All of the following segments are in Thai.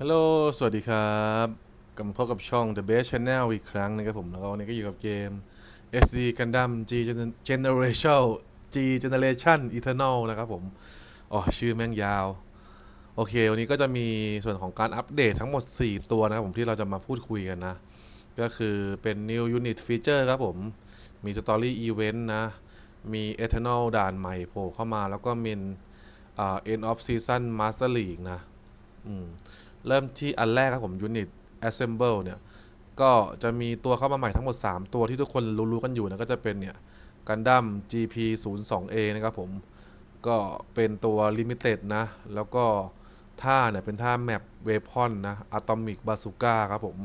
ฮัลโหล สวัสดีครับกลับมาพบกับช่อง The Best Channel อีกครั้งนะครับผมแล้วก็วันนี้ก็อยู่กับเกม SD Gundam G Generation G Generation Eternal นะครับผม อ๋อ ชื่อแม่งยาว โอเค วันนี้ก็จะมีส่วนของการอัปเดตทั้งหมด 4 ตัวนะครับผมที่เราจะมาพูดคุยกันนะ ก็คือเป็น New Unit Feature ครับผม มี Story Event นะ มี Eternal ด่านใหม่โผล่เข้ามา แล้วก็มีอ่า End of Season Master League นะ อืม เริ่มที่อันแรกครับผม Unit Assemble เนี่ย ก็จะมีตัวเข้ามาใหม่ทั้งหมด 3 ตัวที่ทุกคนรู้ๆกันอยู่นะก็จะเป็นเนี่ย Gundam GP 0 2 A นะครับผม ก็เป็นตัว Limited นะ แล้วก็ท่าเนี่ยเป็นท่าแมปเวพอนนะ Atomic Bazooka ครับผม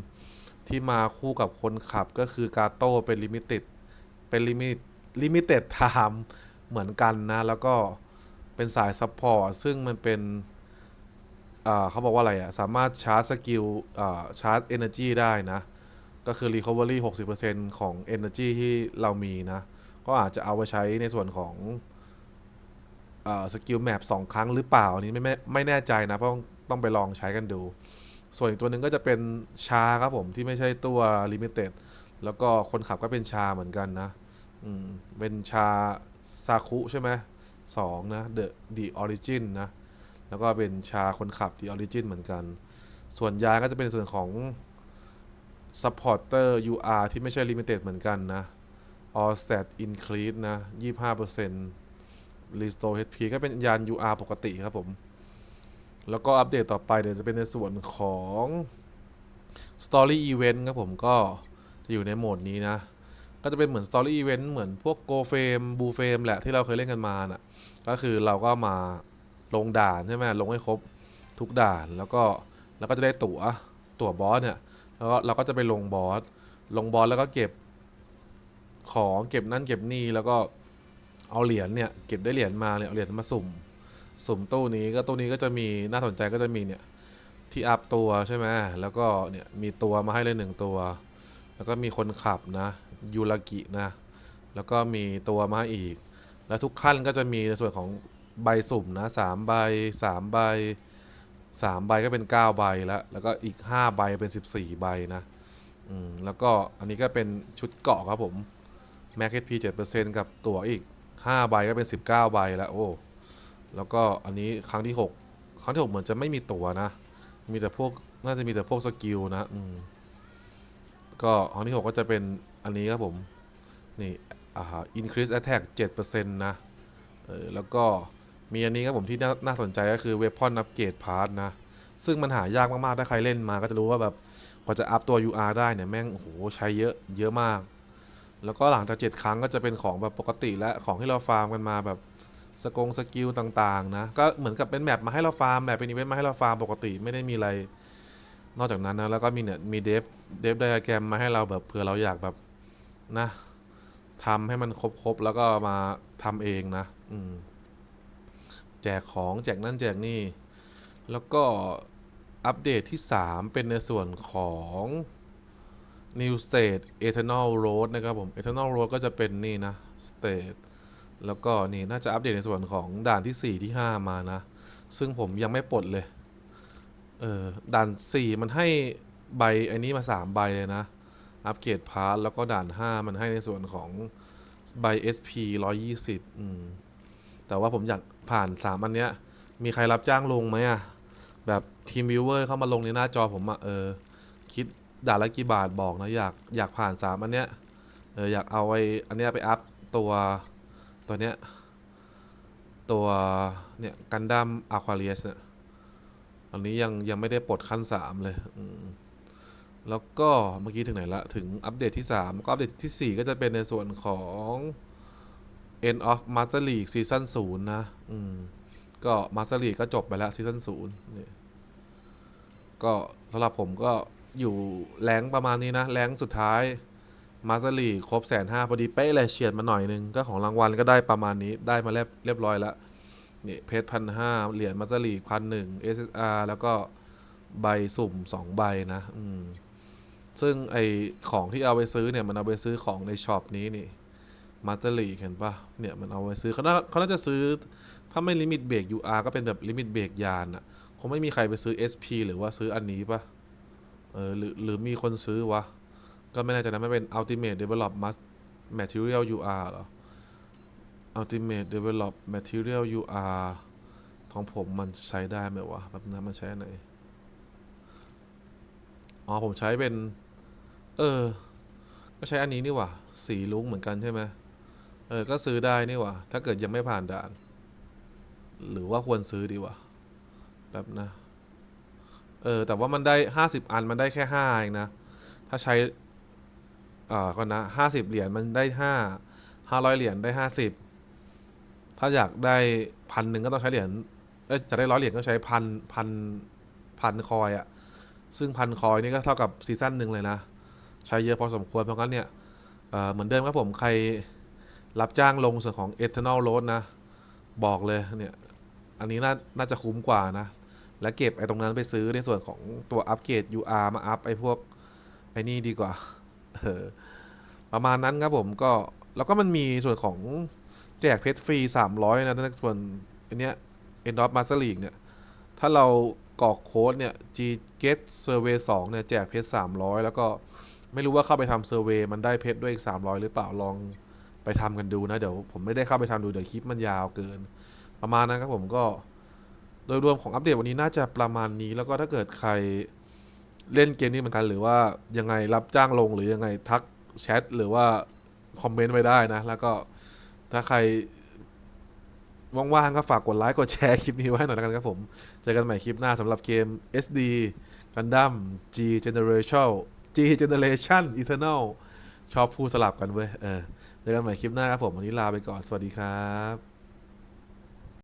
ที่มาคู่กับคนขับก็คือกาโต้เป็น Limited เป็น Limit Limited Time เหมือนกันนะ แล้วก็เป็นสายซัพพอร์ตซึ่งมันเป็น เขาบอกว่าอะไรอะสามารถชาร์จสกิลชาร์จ Energy ได้นะ ก็คือ Recovery 60%ของ Energy ที่เรามีนะ ก็อาจจะเอาไปใช้ในส่วนของสกิลแมปสองครั้งหรือเปล่า อันนี้ไม่ไม่ไม่แน่ใจนะ เพราะต้องต้องไปลองใช้กันดู ส่วนอีกตัวหนึ่งก็จะเป็นชาครับผมที่ไม่ใช่ตัว Limited แล้วก็คนขับก็เป็นชาเหมือนกันนะเป็นชาซาคุใช่ไหมสองนะ The The Origin นะ แล้วก็เป็นชาคนขับ The Origin เหมือนกัน ส่วนยาก็จะเป็นส่วนของ Supporter UR ที่ไม่ใช่ Limited เหมือนกันนะ All Stat Increase นะ 25% Restore HP ก็เป็นยาน UR ปกติครับผม แล้วก็อัปเดตต่อไปเดี๋ยวจะเป็นในส่วนของ Story Event ครับผมก็จะอยู่ในโหมดนี้นะ ก็จะเป็นเหมือน Story Event เหมือนพวก Go Frame Blue Frame แหละที่เราเคยเล่นกันมาน่ะ ก็คือเราก็มา ลงด่านใช่ไหมลงให้ครบทุกด่านแล้วก็แล้วก็จะได้ตั๋วตั๋วบอสเนี่ยแล้วก็เราก็จะไปลงบอสลงบอสแล้วก็เก็บของเก็บนั่นเก็บนี่แล้วก็เอาเหรียญเนี่ยเก็บได้เหรียญมาเนี่ยเอาเหรียญมาสุ่มสุ่มตู้นี้ก็ตู้นี้ก็จะมีน่าสนใจก็จะมีเนี่ยที่อัพตัวใช่ไหมแล้วก็เนี่ยมีตัวมาให้เลยหนึ่งตัว แล้วก็มีคนขับนะยูรากินะแล้วก็มีตัวมาให้อีก แล้วทุกขั้นก็จะมีในส่วนของ ใบสุ่มนะสามใบสามใบสามใบก็เป็นเก้าใบแล้วแล้วก็อีกห้าใบเป็นสิบสี่ใบนะอืมแล้วก็อันนี้ก็เป็นชุดเกาะครับผม Max HP 7%กับตั๋วอีกห้าใบก็เป็นสิบเก้าใบแล้วโอ้แล้วก็อันนี้ครั้งที่หกครั้งที่หกเหมือนจะไม่มีตั๋วนะ มีแต่พวกน่าจะมีแต่พวกสกิลนะอืมก็ครั้งที่หกก็จะเป็นอันนี้ครับผมนี่อ่า increase attack 7%นะเออแล้วก็ มีอันนี้ครับผมที่น่านาสนใจก็คือ weapon upgrade part นะ ซึ่งมันหายากมาก ๆ ถ้าใครเล่นมาก็จะรู้ว่าแบบกว่าจะอัพตัว UR ได้เนี่ย แม่ง โอ้โห ใช้เยอะเยอะมาก แล้วก็หลังจาก 7 ครั้งก็จะเป็นของแบบปกติและของที่เราฟาร์มกันมาแบบสกงสกิลต่างๆ นะ ก็เหมือนกับเป็นแมปมาให้เราฟาร์มแมปเป็นอีเวนต์มาให้เราฟาร์มปกติไม่ได้มีอะไร นอกจากนั้นนะแล้วก็มีเนี่ยมีเดฟเดฟไดอะแกรมมาให้เราแบบเผื่อเราอยากแบบนะทำให้มันครบๆแล้วก็มาทำเองนะ อืม แจกของแจกนั่นแจกนี่ แล้วก็อัปเดตที่ 3 เป็นในส่วนของ New State Eternal Road นะครับผม Eternal Road ก็จะเป็นนี่นะ State แล้วก็นี่น่าจะอัปเดตในส่วนของด่านที่ 4 ที่ 5 มานะ ซึ่งผมยังไม่ปลดเลย เออด่าน 4 มันให้ใบไอ้นี้มา 3 ใบเลยนะ อัปเกรดพาร์ทแล้วก็ด่าน 5 มันให้ในส่วนของใบ SP 120 อืม แต่ว่าผมอยากผ่าน 3 อันเนี้ย มีใครรับจ้างลงไหมอะแบบทีมวิวเวอร์เข้ามาลงในหน้าจอผมอะเออ คิดด่าละกี่บาทบอกนะอยากอยากผ่าน 3 อันเนี้ย เอออยากเอาไอ้อันเนี้ยไปอัพตัวตัวเนี้ย ตัวเนี่ยกันดั้มอะควาเรียสเนี่ยอันนี้ยังยังไม่ได้ปลดขั้น 3 เลยอืมแล้วก็เมื่อกี้ถึงไหนละ ถึงอัปเดตที่ 3 ก็อัปเดตที่ 4 ก็จะเป็นในส่วนของ End of Master League Season 0 นะ อืม ก็ Master League ก็จบไปแล้ว Season 0นี่ก็สำหรับผมก็อยู่แรงประมาณนี้นะ แรงสุดท้าย Master League ครบแสนห้าพอดีเป๊ะเลยเฉียดมาหน่อยนึง ก็ของรางวัลก็ได้ประมาณนี้ได้มาเรียบเรียบร้อยแล้วนี่เพชรพันห้าเหรียญ Master League พันหนึ่ง SSR แล้วก็ใบสุ่ม2ใบนะ อืม ซึ่งไอของที่เอาไปซื้อเนี่ย มันเอาไปซื้อของในช็อปนี้นี่ มาสเตอร์ลีเห็นปะเนี่ยมันเอาไปซื้อเขาน่าเขาน่าจะซื้อ ถ้าไม่ลิมิตเบรก UR ก็เป็นแบบลิมิตเบรกยานอะคงไม่มีใครไปซื้อ SP หรือว่าซื้ออันนี้ปะเออหรือหรือมีคนซื้อวะ ก็ไม่แน่ใจนะไม่เป็น Ultimate Develop Mas- Material UR หรอ Ultimate Develop Material UR ของผมมันใช้ได้ไหมวะแบบนั้นมันใช้ไหนอ๋อผมใช้เป็น เออ ก็ใช้อันนี้นี่หว่า สีลุ้งเหมือนกันใช่ไหม เออ ก็ซื้อได้นี่หว่า ถ้าเกิดยังไม่ผ่านด่าน หรือว่าควรซื้อดีวะแบบนะ เออ แต่ว่ามันได้ห้าสิบอันมันได้แค่ห้าเองนะ ถ้าใช้ อ่าก่อนนะห้าสิบเหรียญมันได้ห้าห้าร้อยเหรียญได้ห้าสิบถ้าอยากได้พันหนึ่งก็ต้องใช้เหรียญเอ้ยจะได้ร้อยเหรียญก็ใช้พันพันพันคอยอะซึ่งพันคอยนี่ก็เท่ากับซีซั่นหนึ่งเลยนะ ใช้เยอะพอสมควรเพราะงั้นเนี่ยเอ่อเหมือนเดิมครับผมใคร รับจ้างลงส่วนของ Eternal Road นะ บอกเลยเนี่ย อันนี้น่าน่าจะคุ้มกว่านะ และเก็บไอ้ตรงนั้นไปซื้อในส่วนของตัวอัปเกรด UR มาอัพไอ้พวก ไอ้นี่ดีกว่าเออประมาณนั้นครับผมก็แล้วก็มันมีส่วนของแจกเพชรฟรี 300 นะในส่วนอันเนี้ย End of Master League เนี่ย ถ้าเรากรอกโค้ดเนี่ย G Get Survey 2เนี่ย แจกเพชร300 แล้วก็ไม่รู้ว่าเข้าไปทำเซอร์เวยมันได้เพชรด้วยอีก 300 หรือเปล่าลอง ไปทำกันดูนะ เดี๋ยวผมไม่ได้เข้าไปทำดูเดี๋ยวคลิปมันยาวเกิน ประมาณนั้นครับผมก็โดยรวมของอัปเดตวันนี้น่าจะประมาณนี้ แล้วก็ถ้าเกิดใครเล่นเกมนี้เหมือนกัน หรือว่ายังไงรับจ้างลงหรือยังไงทักแชทหรือว่าคอมเมนต์ไว้ได้นะ แล้วก็ถ้าใครว่างๆก็ฝากกดไลค์กดแชร์คลิปนี้ไว้หน่อยแล้วกันครับผม เจอกันใหม่คลิปหน้าสำหรับเกม SD Gundam G Generation G Generation Eternal ชอบพูดสลับกันเว้ยเออเจอกันใหม่คลิปหน้าครับผมวันนี้ลาไปก่อนสวัสดีครับ